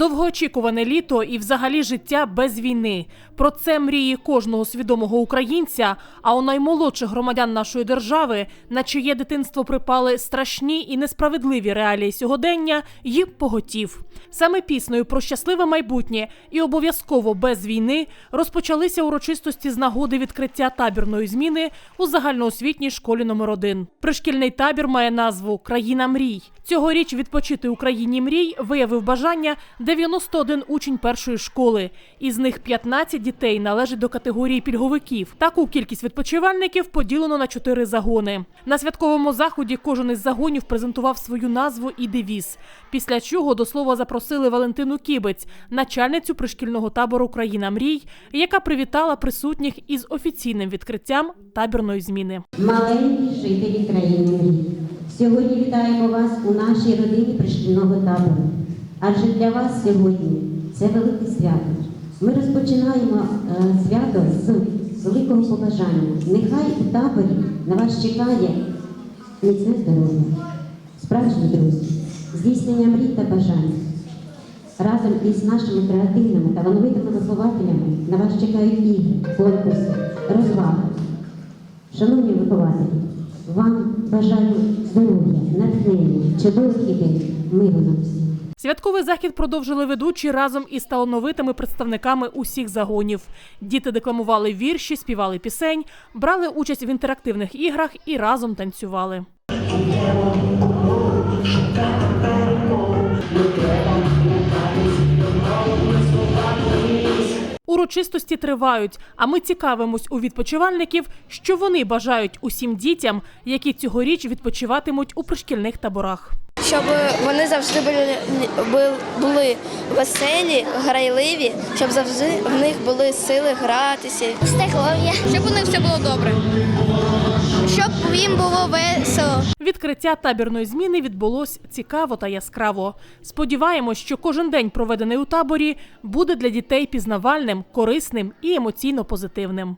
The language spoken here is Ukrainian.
Довгоочікуване літо і взагалі життя без війни. Про це мрії кожного свідомого українця. А у наймолодших громадян нашої держави, на чиє дитинство припали страшні і несправедливі реалії сьогодення, їм поготів. Саме піснею про щасливе майбутнє і обов'язково без війни розпочалися урочистості з нагоди відкриття табірної зміни у загальноосвітній школі номер 1 Пришкільний табір має назву Країна мрій. Цьогоріч відпочити у країні мрій виявив бажання 91 учень першої школи. Із них 15 дітей належать до категорії пільговиків. Таку кількість відпочивальників поділено на чотири загони. На святковому заході кожен із загонів презентував свою назву і девіз. Після чого до слова запросили Валентину Кібець, начальницю пришкільного табору Країна мрій, яка привітала присутніх із офіційним відкриттям табірної зміни. Маленькі жителі країни мрій. Сьогодні вітаємо вас у нашій родині пришкільного табору. Адже для вас сьогодні це велике свято. Ми розпочинаємо е, свято з великого побажання. Нехай у таборі на вас чекає міцне здоров'я, справжні друзі, здійснення мрій та бажань. Разом із нашими креативними та талановитими вихователями на вас чекають ігри, конкурси, розваги. Шановні вихователі, вам бажаю здоров'я, натхнення, чудових ідей, миру нам всім. Святковий захід продовжили ведучі разом із талановитими представниками усіх загонів. Діти декламували вірші, співали пісень, брали участь в інтерактивних іграх і разом танцювали. Урочистості тривають, а ми цікавимось у відпочивальників, що вони бажають усім дітям, які цьогоріч відпочиватимуть у пришкільних таборах. Щоб вони завжди були, були, веселі, грайливі, щоб завжди в них були сили гратися. здоров'я, Щоб у них все було добре. Щоб їм було весело. Відкриття табірної зміни відбулось цікаво та яскраво. Сподіваємось, що кожен день, проведений у таборі, буде для дітей пізнавальним, корисним і емоційно позитивним.